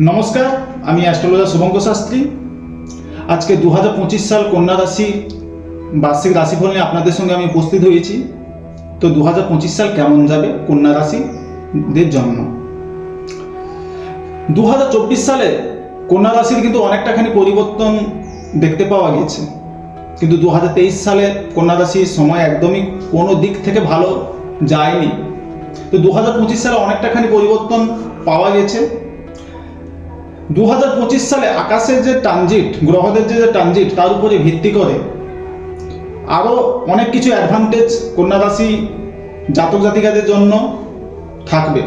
নমস্কার, আমি অ্যাস্ট্রোলজার শুভঙ্ক শাস্ত্রী। আজকে দু পঁচিশ সাল কন্যা রাশি, বার্ষিক রাশিফল নিয়ে আপনাদের সঙ্গে আমি উপস্থিত হয়েছি। তো দু পঁচিশ সাল কেমন যাবে কন্যা রাশিদের জন্য? দু চব্বিশ সালে কন্যা রাশির কিন্তু অনেকটাখানি পরিবর্তন দেখতে পাওয়া গেছে। কিন্তু দু হাজার তেইশ সালে কন্যা রাশির সময় একদমই কোনো দিক থেকে ভালো যায়নি। তো দু হাজার পঁচিশ সালে অনেকটাখানি পরিবর্তন পাওয়া গেছে। দু হাজার পঁচিশ সালে আকাশের যে ট্রানজিট, গ্রহদের যে ট্রানজিট, তার উপরে ভিত্তি করে আরও অনেক কিছু অ্যাডভান্টেজ কন্যা রাশি জাতক জাতিকাদের জন্য থাকবে।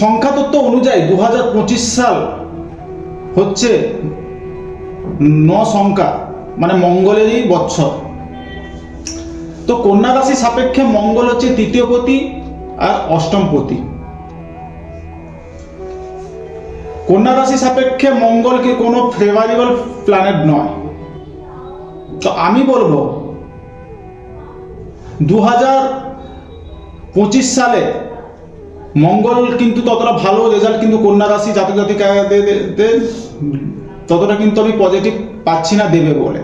সংখ্যাতত্ত্ব অনুযায়ী দু হাজার পঁচিশ সাল হচ্ছে ন সংখ্যা মানে মঙ্গলেরই বৎসর। তো কন্যা রাশি সাপেক্ষে মঙ্গল হচ্ছে তৃতীয় পতি আর অষ্টম পতি। কন্যা রাশি সাপেক্ষে মঙ্গল কি কোনো ফেভারেবল প্ল্যানেট নয়? তো আমি বলব দু পঁচিশ সালে মঙ্গল কিন্তু ততটা ভালো রেজাল্ট কিন্তু কন্যা রাশি জাতক জাতিকাদের ততটা কিন্তু আমি পজিটিভ পাচ্ছি না দেবে বলে।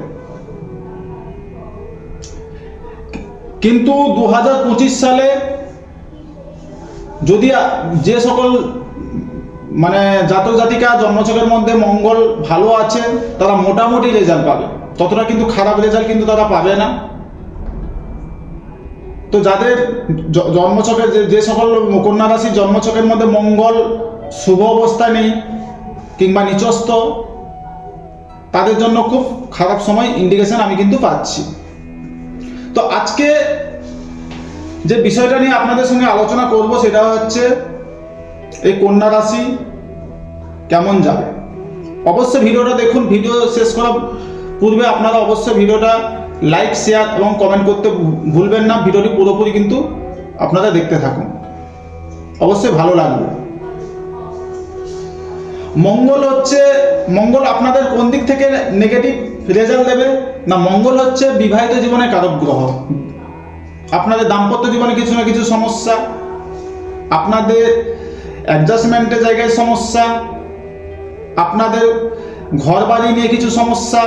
কিন্তু দু হাজার পঁচিশ সালে যদি যে সকল মানে জাতক জাতিকা জন্মচকের মধ্যে মঙ্গল ভালো আছে, তারা মোটামুটি রেজাল্ট পাবে। ততটা কিন্তু খারাপ রেজাল্ট কিন্তু তারা পাবে না। তো যাদের জন্মচকের যে সকল কন্যা রাশি জন্মচকের মধ্যে মঙ্গল শুভ অবস্থা নেই কিংবা নিচস্ত তাদের জন্য খুব খারাপ সময় ইন্ডিকেশন আমি কিন্তু পাচ্ছি। তো আজকে যে বিষয়টা নিয়ে আপনাদের সঙ্গে আলোচনা করব সেটা হচ্ছে এই কন্যা রাশি কেমন যাবে? অবশ্যই ভিডিওটা দেখুন, ভিডিও শেষ করার পূর্বে আপনারা অবশ্যই ভিডিওটা লাইক শেয়ার এবং কমেন্ট করতে ভুলবেন না, ভিডিওটি পুরোপুরি কিন্তু আপনারা দেখতে থাকুন। অবশ্যই ভালো লাগবে। মঙ্গল হচ্ছে, মঙ্গল আপনাদের কোন দিক থেকে নেগেটিভ রেজাল্ট দেবে? না, মঙ্গল হচ্ছে বিবাহিত জীবনে কারক গ্রহ। আপনাদের দাম্পত্য জীবনে কিছু না কিছু সমস্যা। আপনাদের অ্যাডজাস্টমেন্টের জায়গায় সমস্যা, আপনাদের ঘর বাড়ি নিয়ে কিছু সমস্যা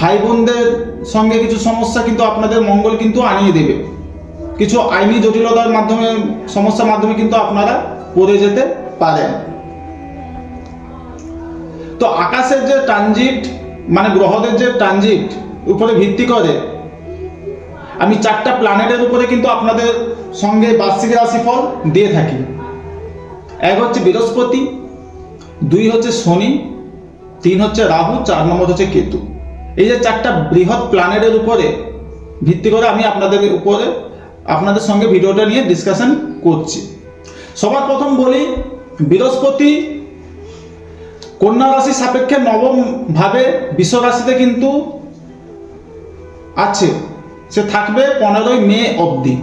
ভাই বোনদের সঙ্গে কিছু সমস্যা কিন্তু আপনাদের মঙ্গল কিন্তু আনিয়ে দেবে। কিছু আইনি জটিলতার মাধ্যমে, সমস্যার মাধ্যমে কিন্তু আপনারা পড়ে যেতে পারেন। তো আকাশের যে ট্রানজিট মানে গ্রহদের যে ট্রানজিট উপরে ভিত্তি করে, আমি চারটা প্ল্যানেটের উপরে কিন্তু আপনাদের সঙ্গে বার্ষিক রাশিফল দিয়ে থাকি। এক হচ্ছে বৃহস্পতি, দুই হচ্ছে শনি, তিন হচ্ছে রাহু, চার নম্বর হচ্ছে কেতু। এই যে চারটা বৃহৎ প্ল্যানেটের উপরে ভিত্তি করে আমি আপনাদের উপরে আপনাদের সঙ্গে ভিডিওটা নিয়ে ডিসকাশন করছি। সবার প্রথম বলি, বৃহস্পতি কন্যা রাশি সাপেক্ষে নবম ভাবে বিশ্ব রাশিতে কিন্তু আছে। সে থাকবে পনেরোই মে অবধি।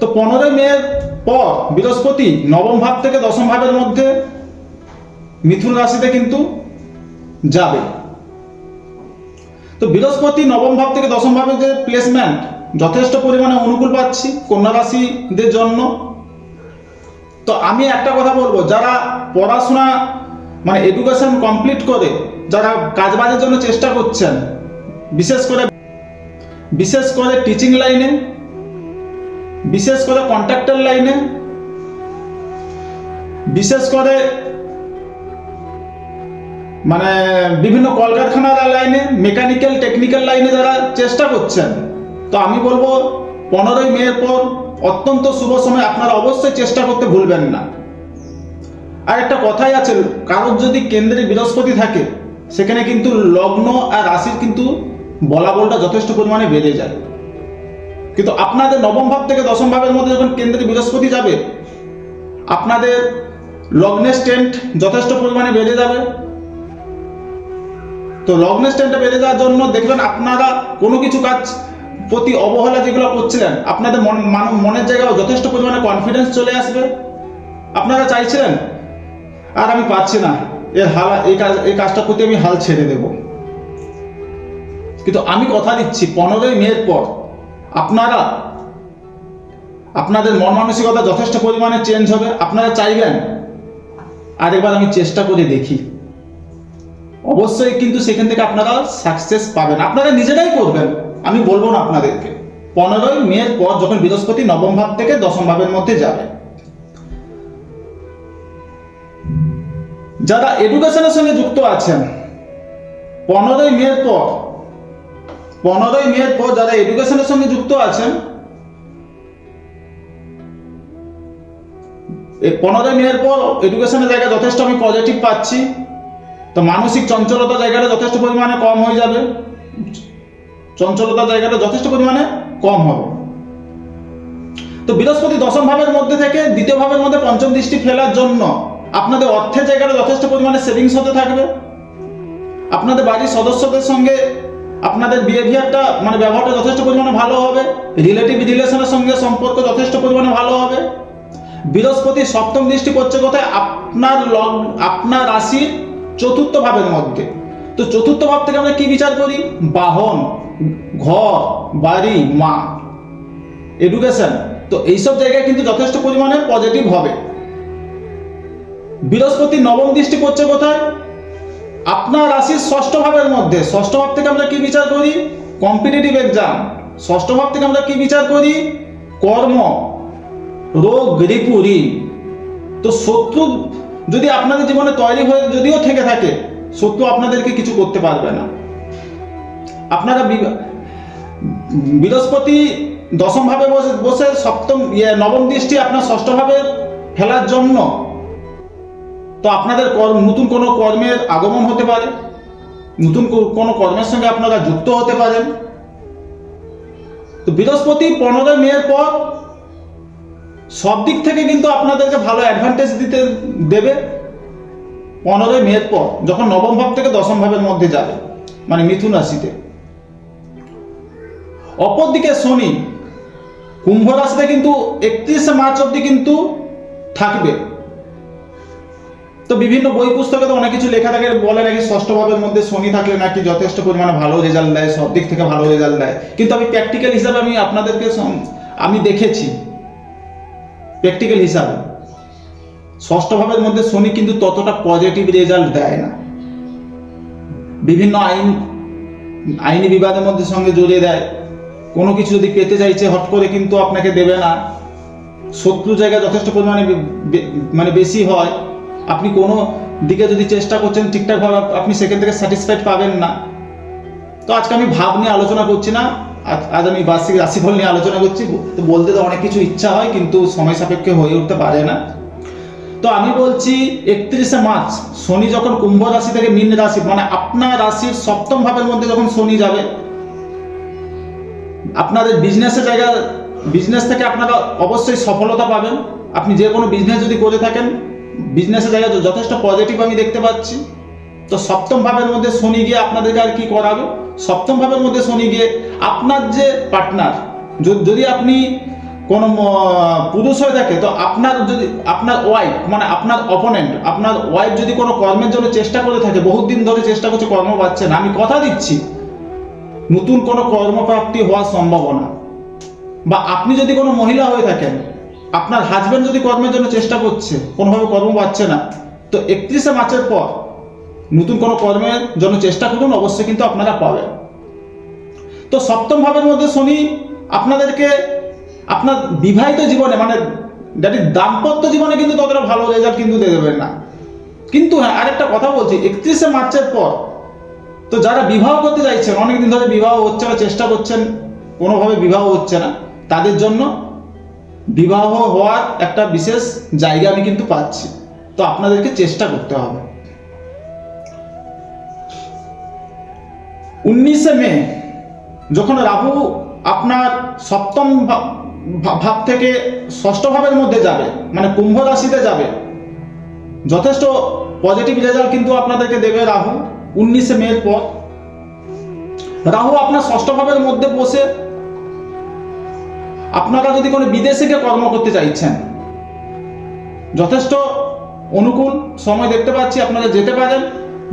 তো পনেরোই মে পর বৃহস্পতি, নবম ভাব থেকে দশম ভাবের মধ্যে মিথুন রাশিতে কিন্তু যাবে। তো বৃহস্পতি, নবম ভাব থেকে দশম ভাবে যে প্লেসমেন্ট যথেষ্ট পরিমাণে অনুকূল পাচ্ছি কন্যা রাশিদের জন্য। তো আমি একটা কথা বলব, যারা পড়াশোনা মানে এডুকেশন কমপ্লিট করে, যারা কাজবাজের জন্য চেষ্টা করছেন, বিশেষ করে বিশেষ করে টিচিং লাইনে বিশেষ করে কন্ট্রাক্টর লাইনে বিশেষ করে মানে বিভিন্ন কলকারখানার লাইনে মেকানিক্যাল টেকনিক্যাল লাইনে যারা চেষ্টা করছেন, তো আমি বলব পনেরোই মের পর অত্যন্ত শুভ সময়, আপনারা অবশ্যই চেষ্টা করতে ভুলবেন না। আর একটা কথাই আছে, কারোর যদি কেন্দ্রে বৃহস্পতি থাকে, সেখানে কিন্তু লগ্ন আর রাশির কিন্তু বলা বলটা যথেষ্ট পরিমাণে বেড়ে যায়। কিন্তু আপনাদের নবম ভাব থেকে দশম ভাবের মধ্যে যখন কেন্দ্রে বৃহস্পতি যাবে, আপনাদের লগ্নের স্ট্রেন্থ যথেষ্ট পরিমাণে বেড়ে যাবে। তো লগ্নের স্ট্রেন্থটা বেড়ে যাওয়ার জন্য দেখবেন আপনারা কোনো কিছু কাজ প্রতি অবহেলা যেগুলো করছিলেন, আপনাদের মন মনের জায়গায় যথেষ্ট পরিমাণে কনফিডেন্স চলে আসবে। আপনারা চাইছিলেন, আর আমি পাচ্ছি না, এর হাল এই কাজ এই কাজটার প্রতি আমি হাল ছেড়ে দেব। কিন্তু আমি কথা দিচ্ছি, পনেরোই মের পর আপনারা, আপনাদের মন মানসিকতা যথেষ্ট পরিমাণে চেঞ্জ হবে, আপনারা চাইবেন? আরেকবার আমি চেষ্টা করে দেখি। অবশ্যই কিন্তু সেখান থেকে আপনারা সাকসেস পাবেন। আপনারা নিজেরাই করবেন। আমি বলব না আপনাদেরকে। পনেরোই মের পর যখন বৃহস্পতি নবম ভাব থেকে দশম ভাবের মধ্যে যাবে। যারা এডুকেশনের সঙ্গে যুক্ত আছেন, পনেরোই মের পর পনেরোই মের পর যারা এডুকেশনের সঙ্গে যুক্ত আছেন, এই পনেরোই মের পর এডুকেশনের জায়গা যথেষ্ট আমি পজিটিভ পাচ্ছি। তো মানসিক চঞ্চলতা জায়গাটা যথেষ্ট পরিমাণে কম হয়ে যাবে। চঞ্চলতা জায়গাটা যথেষ্ট পরিমাণে কম হবে। তো বৃহস্পতি দশম ভাবের মধ্যে থেকে দ্বিতীয় ভাবের মধ্যে পঞ্চম দৃষ্টি ফেলার জন্য আপনাদের অর্থের জায়গাটা যথেষ্ট পরিমাণে সেভিংস হতে থাকবে। আপনাদের বাড়ির সদস্যদের সঙ্গে আপনাদের বিহেভিয়ারটা মানে ব্যবহারটা যথেষ্ট পরিমাণে ভালো হবে রিলেটিভ রিলেশনের সঙ্গে সম্পর্ক যথেষ্ট পরিমাণে ভালো হবে। বৃহস্পতি সপ্তম দৃষ্টি পড়ছে কোথায়? আপনার লগ, আপনার রাশির চতুর্থ ভাবের মধ্যে। তো চতুর্থ ভাব থেকে আমরা কি বিচার করি? বাহন, ঘর, বাড়ি, মা। এডুকেশন তো এইসব জায়গায় কিন্তু যথেষ্ট পরিমাণে পজিটিভ হবে। বৃহস্পতি নবম দৃষ্টি পড়ছে কোথায়? আপনার রাশির ষষ্ঠ ভাবের মধ্যে ষষ্ঠ ভাব থেকে আমরা কি বিচার করি? কম্পিটিটিভ এক্সাম ষষ্ঠ ভাব থেকে আমরা কি বিচার করি? কর্ম। রোগ রিপু ঋণ। তো শত্রু যদি আপনাদের জীবনে তৈরি হয়ে যদিও থেকে থাকে শত্রু আপনাদেরকে কিছু করতে পারবে না। আপনারা বৃহস্পতি দশম ভাবে বসে বসে সপ্তম ইয়ে, নবম দৃষ্টি আপনার ষষ্ঠ ভাবে ফেলার জন্য। তো আপনাদের নতুন কোনো কর্মের আগমন হতে পারে? নতুন কোনো কর্মের সঙ্গে আপনারা যুক্ত হতে পারেন? তো বৃহস্পতি পনেরোই মেয়ের পর সব দিক থেকে কিন্তু আপনাদেরকে ভালো অ্যাডভান্টেজ দিতে দেবে। পনেরোই মেয়ের পর, যখন নবম ভাব থেকে দশম ভাবের মধ্যে যাবে মানে মিথুন রাশিতে। অপরদিকে শনি, কুম্ভ রাশিতে কিন্তু একত্রিশে মার্চ অব্দি কিন্তু থাকবে। তো বিভিন্ন বই পুস্তকে তো অনেক কিছু লেখা থাকে, বলে নাকি ষষ্ঠ ভাবের মধ্যে শনি থাকলে নাকি যথেষ্ট পরিমাণে ভালো রেজাল্ট দেয়, সব দিক থেকে ভালো রেজাল্ট দেয়। কিন্তু আমি প্র্যাকটিক্যাল হিসাবে আমি আপনাদেরকে আমি দেখেছি প্র্যাকটিক্যাল হিসাবে। ষষ্ঠ ভাবের মধ্যে শনি কিন্তু ততটা পজিটিভ রেজাল্ট দেয় না। বিভিন্ন আইন, আইনি বিবাদের মধ্যে সঙ্গে জড়িয়ে দেয়। কোনো কিছু যদি পেতে চাইছে, হট করে কিন্তু আপনাকে দেবে না। শত্রু জায়গা যথেষ্ট পরিমাণে মানে বেশি হয়। আপনি কোনো দিকে যদি চেষ্টা করছেন ঠিকঠাকভাবে আপনি সেখান থেকে স্যাটিসফাইড পাবেন না। তো আজকে আমি ভাব নিয়ে আলোচনা করছি না, আজ আমি বার্ষিক রাশিফল নিয়ে আলোচনা করছি, তো বলতে তো অনেক কিছু ইচ্ছা হয়, কিন্তু সময় সাপেক্ষে হয়ে উঠতে পারে না। তো আমি বলছি, একত্রিশে মার্চ, শনি যখন কুম্ভ রাশি থেকে মীন রাশি মানে আপনার রাশির সপ্তম ভাবের মধ্যে যখন শনি যাবে, আপনাদের বিজনেসের জায়গা বিজনেস থেকে আপনারা অবশ্যই সফলতা পাবেন। আপনি যে কোনো বিজনেস যদি করে থাকেন বিজনেসের জায়গায় যথেষ্ট পজিটিভ আমি দেখতে পাচ্ছি। তো সপ্তম ভাবের মধ্যে শনি গিয়ে আপনাদেরকে আর কি করাবে সপ্তম ভাবের মধ্যে শনি গিয়ে আপনার যে পার্টনার যদি আপনি কোন পুরুষ হয়ে থাকে, তো আপনার যদি, আপনার ওয়াইফ মানে আপনার অপোনেন্ট আপনার ওয়াইফ যদি কোনো কর্মের জন্য চেষ্টা করে থাকে, বহুত দিন ধরে চেষ্টা করছে, কর্ম পাচ্ছে না, আমি কথা দিচ্ছি, নতুন কোনো কর্মপ্রাপ্তি হওয়ার সম্ভাবনা বা আপনি যদি কোনো মহিলা হয়ে থাকেন আপনার হাজব্যান্ড যদি কর্মের জন্য চেষ্টা করছে, কোনোভাবে কর্ম পাচ্ছে না, তো একত্রিশে মার্চের পর নতুন কোনো কর্মের জন্য চেষ্টা করুন, অবশ্যই কিন্তু আপনারা পাবেন। তো সপ্তম ভাবের মধ্যে শনি আপনাদেরকে আপনার বিবাহিত জীবনে মানে দ্যাট দাম্পত্য জীবনে কিন্তু ততটা ভালো রেজাল্ট কিন্তু দিয়ে দেবেন না। কিন্তু হ্যাঁ আরেকটা কথা বলছি, একত্রিশে মার্চের পর তো যারা বিবাহ করতে চাইছেন, অনেকদিন ধরে বিবাহ হচ্ছে বা চেষ্টা করছেন, কোনোভাবে বিবাহ হচ্ছে না, তাদের জন্য বিবাহ হওয়ার একটা বিশেষ জায়গা আমি কিন্তু পাচ্ছি। তো আপনাদেরকে চেষ্টা করতে হবে। উনিশে মে, যখন রাহু আপনার সপ্তম ভাব থেকে ষষ্ঠ ভাবের মধ্যে যাবে মানে কুম্ভ রাশিতে যাবে, যথেষ্ট পজিটিভ রেজাল্ট কিন্তু আপনাদেরকে দেবে রাহু উনিশে মের পর। রাহু আপনার ষষ্ঠ ভাবের মধ্যে বসে আপনারা যদি কোনো বিদেশে গিয়ে কর্ম করতে চাইছেন, যথেষ্ট অনুকূল সময় দেখতে পাচ্ছি, আপনারা যেতে পারেন,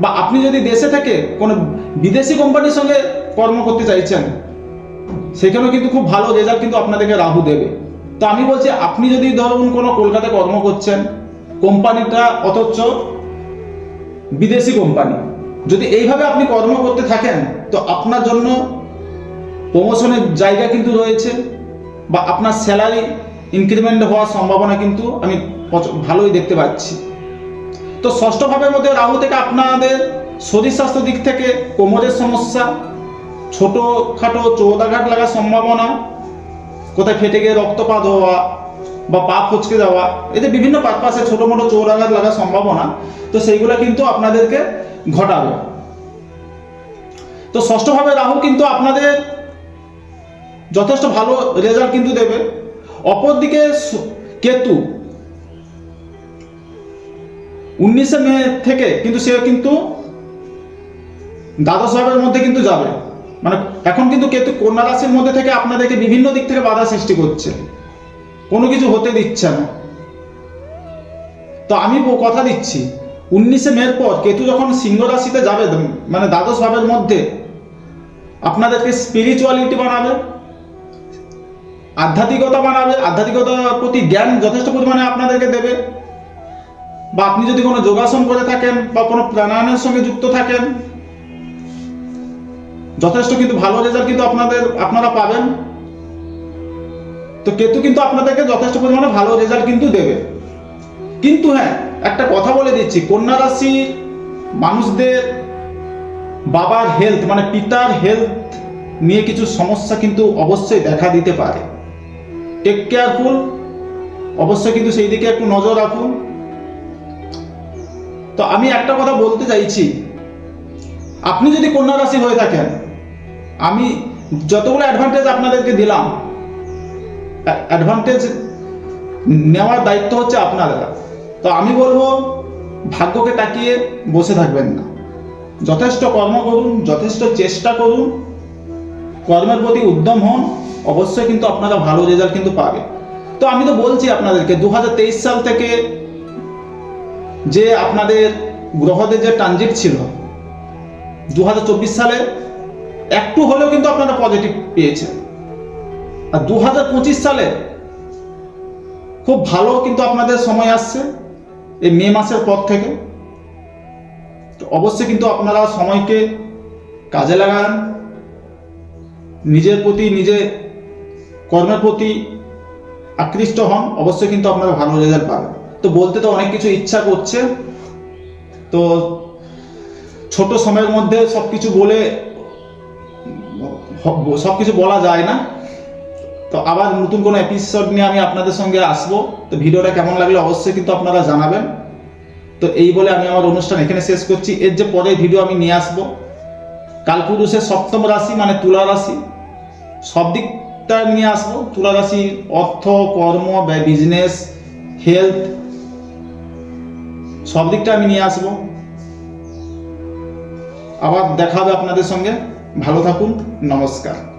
বা আপনি যদি দেশে থেকে কোনো বিদেশি কোম্পানির সঙ্গে কর্ম করতে চাইছেন, সেখানেও কিন্তু খুব ভালো রেজাল্ট কিন্তু আপনাদেরকে রাহু দেবে। তো আমি বলছি, আপনি যদি ধরুন কোনো কলকাতায় কর্ম করছেন, কোম্পানিটা অথচ বিদেশি কোম্পানি, যদি এইভাবে আপনি কর্ম করতে থাকেন, তো আপনার জন্য প্রমোশনের জায়গা কিন্তু রয়েছে। বা আপনার স্যালারি ইনক্রিমেন্ট হওয়ার সম্ভাবনা কিন্তু আমি ভালোই দেখতে পাচ্ছি। তো ষষ্ঠ ভাবের মধ্যে রাহু থেকে আপনাদের শরীর স্বাস্থ্য দিক থেকে কোমরের সমস্যা, ছোটোখাটো চৌদাঘাট লাগার সম্ভাবনা, কোথায় ফেটে গিয়ে রক্তপাত হওয়া বা পা ফচকে যাওয়া যে বিভিন্ন পারপাসে ছোটো মোটো চৌরাঘাত লাগার সম্ভাবনা, তো সেইগুলো কিন্তু আপনাদেরকে ঘটাবে। তো ষষ্ঠভাবে রাহু কিন্তু আপনাদের যথেষ্ট ভালো রেজাল্ট কিন্তু দেবে। অপরদিকে কেতু, উনিশে মে থেকে কিন্তু সে কিন্তু দ্বাদশ ভাবের মধ্যে কিন্তু যাবে। মানে এখন কিন্তু কেতু কন্যা রাশির মধ্যে থেকে আপনাদেরকে বিভিন্ন দিক থেকে বাধা সৃষ্টি করছে। কোনো কিছু হতে দিচ্ছে না। তো আমি কথা দিচ্ছি, উনিশে মের পর কেতু যখন সিংহ রাশিতে যাবে মানে দ্বাদশ ভাবের মধ্যে, আপনাদেরকে স্পিরিচুয়ালিটি বানাবে। আধ্যাত্মিকতা বানাবে, আধ্যাত্মিকতার প্রতি জ্ঞান যথেষ্ট পরিমাণে আপনাদেরকে দেবে। বা আপনি যদি কোনো যোগাসন করে থাকেন বা কোনো প্রাণায়ামের সঙ্গে যুক্ত থাকেন, যথেষ্ট কিন্তু ভালো রেজাল্ট কিন্তু আপনাদের, আপনারা পাবেন। তো কেতু কিন্তু আপনাদেরকে যথেষ্ট পরিমাণে ভালো রেজাল্ট কিন্তু দেবে। কিন্তু হ্যাঁ একটা কথা বলে দিচ্ছি কন্যা রাশি মানুষদের বাবার হেলথ মানে পিতার হেলথ নিয়ে কিছু সমস্যা কিন্তু অবশ্যই দেখা দিতে পারে। টেক কেয়ারফুল অবশ্যই কিন্তু সেই দিকে একটু নজর রাখুন। তো আমি একটা কথা বলতে চাইছি। আপনি যদি কন্যা রাশি হয়ে থাকেন, আমি যতগুলো অ্যাডভান্টেজ আপনাদেরকে দিলাম অ্যাডভান্টেজ নেওয়ার দায়িত্ব হচ্ছে আপনাদের। তো আমি বলব, ভাগ্যকে তাকিয়ে বসে থাকবেন না। যথেষ্ট কর্ম করুন, যথেষ্ট চেষ্টা করুন, কর্মের প্রতি উদ্যম হন। অবশ্যই কিন্তু আপনারা ভালো রেজাল্ট কিন্তু পাবে। তো আমি তো বলছি আপনাদেরকে দু হাজার তেইশ সাল থেকে যে আপনাদের গ্রহদের যে ট্রানজিট ছিল দু হাজার চব্বিশ সালে একটু হলেও কিন্তু আপনারা পজিটিভ পেয়েছেন। আর দু হাজার পঁচিশ সালে খুব ভালো কিন্তু আপনাদের সময় আসছে, এই মে মাসের পর থেকে। তো অবশ্যই কিন্তু আপনারা সময়কে কাজে লাগান, নিজের প্রতি নিজে কর্মের প্রতি আকৃষ্ট হন, অবশ্যই কিন্তু আপনারা ভালো রেজাল্ট পাবেন। তো বলতে তো অনেক কিছু ইচ্ছা করছে। তো ছোট সময়ের মধ্যে সব কিছু বলে সব কিছু বলা যায় না। তো আবার নতুন কোনো এপিসোড নিয়ে আমি আপনাদের সঙ্গে আসব। তো ভিডিওটা কেমন লাগলে অবশ্যই কিন্তু আপনারা জানাবেন। তো এই বলে আমি আমার অনুষ্ঠান এখানে শেষ করছি। এর যে পরে ভিডিও আমি নিয়ে আসব, কালপুরুষের সপ্তম রাশি মানে তুলা রাশি। সব দিকটা নিয়ে আসব। তুলা রাশি অর্থ, কর্ম বা বিজনেস হেলথ সব দিকটা আমি নিয়ে আসব। আবার দেখাবে আপনাদের সঙ্গে। ভালো থাকুন। নমস্কার।